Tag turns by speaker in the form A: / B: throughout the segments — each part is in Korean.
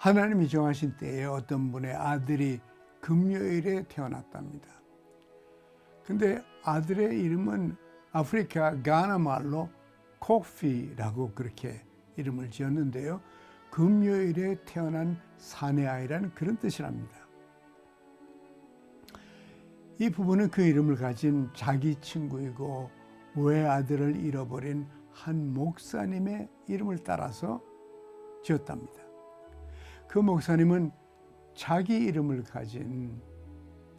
A: 하나님이 정하신 때에 어떤 분의 아들이 금요일에 태어났답니다. 근데 아들의 이름은 아프리카 가나 말로 코피라고 그렇게 이름을 지었는데요. 금요일에 태어난 사내 아이라는 그런 뜻이랍니다. 이 부부는 그 이름을 가진 자기 친구이고 외아들을 잃어버린 한 목사님의 이름을 따라서 지었답니다. 그 목사님은 자기 이름을 가진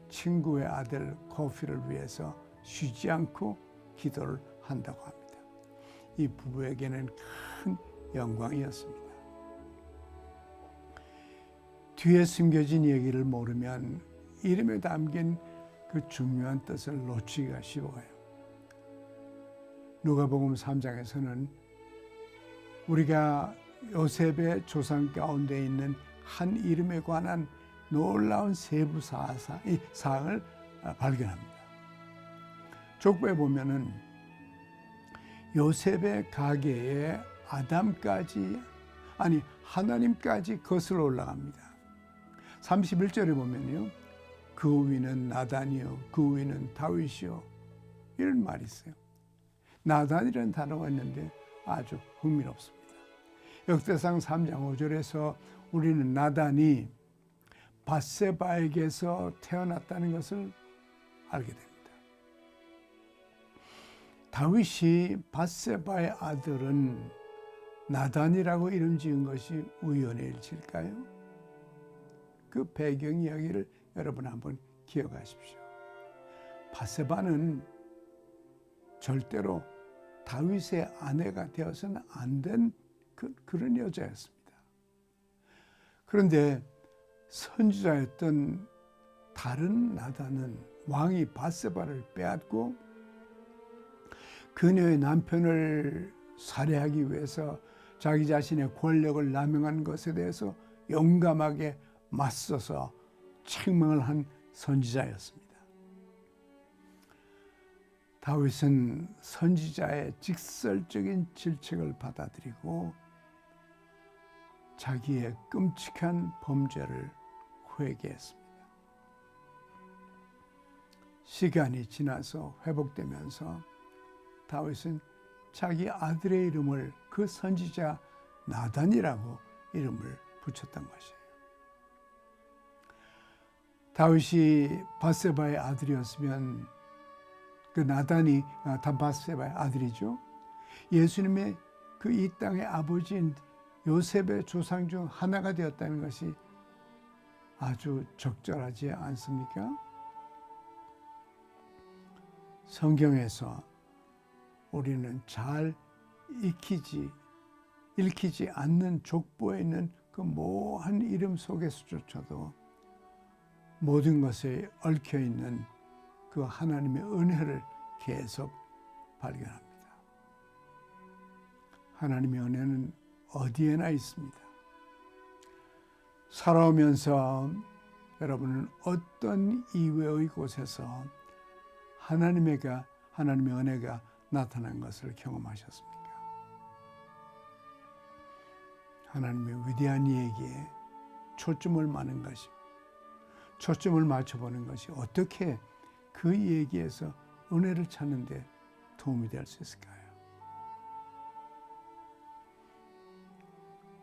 A: 친구의 아들 코피를 위해서 쉬지 않고 기도를 한다고 합니다. 이 부부에게는 큰 영광이었습니다. 뒤에 숨겨진 얘기를 모르면 이름에 담긴 그 중요한 뜻을 놓치기가 쉬워요. 누가복음 3장에서는 우리가 요셉의 조상 가운데 있는 한 이름에 관한 놀라운 세부 사사, 이 사항을 발견합니다. 족보에 보면은 요셉의 가게에 아담까지 아니 하나님까지 거슬러 올라갑니다. 31절에 보면요. 그 위는 나단이요 그 위는 다윗이요 이런 말이 있어요. 나단이라는 단어가 있는데 아주 흥미롭습니다. 역대상 3장 5절에서 우리는 나단이 바세바에게서 태어났다는 것을 알게 됩니다. 다윗이 바세바의 아들은 나단이라고 이름 지은 것이 우연의 일치일까요? 그 배경 이야기를 여러분 한번 기억하십시오. 바세바는 절대로 다윗의 아내가 되어서는 안 된 그, 그런 여자였습니다. 그런데 선지자였던 다른 나단은 왕이 바세바를 빼앗고 그녀의 남편을 살해하기 위해서 자기 자신의 권력을 남용한 것에 대해서 용감하게 맞서서 책망을 한 선지자였습니다. 다윗은 선지자의 직설적인 질책을 받아들이고 자기의 끔찍한 범죄를 회개했습니다. 시간이 지나서 회복되면서 다윗은 자기 아들의 이름을 그 선지자 나단이라고 이름을 붙였던 것이에요. 다윗이 바세바의 아들이었으면 그 나단이 바세바의 아들이죠. 예수님의 그 이 땅의 아버지인 요셉의 조상 중 하나가 되었다는 것이 아주 적절하지 않습니까? 성경에서 우리는 잘 익히지 읽히지 않는 족보에 있는 그 모한 이름 속에서조차도 모든 것에 얽혀 있는 그 하나님의 은혜를 계속 발견합니다. 하나님의 은혜는 어디에나 있습니다. 살아오면서 여러분은 어떤 이외의 곳에서 하나님의가 하나님의 은혜가 나타난 것을 경험하셨습니까? 하나님의 위대한 이야기에 초점을 맞는 것이 초점을 맞춰보는 것이 어떻게 그 얘기에서 은혜를 찾는 데 도움이 될 수 있을까요?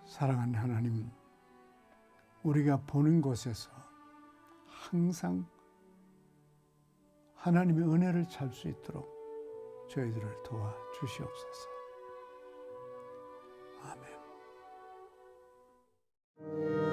A: 사랑하는 하나님, 우리가 보는 곳에서 항상 하나님의 은혜를 찰 수 있도록 저희들을 도와 주시옵소서. 아멘.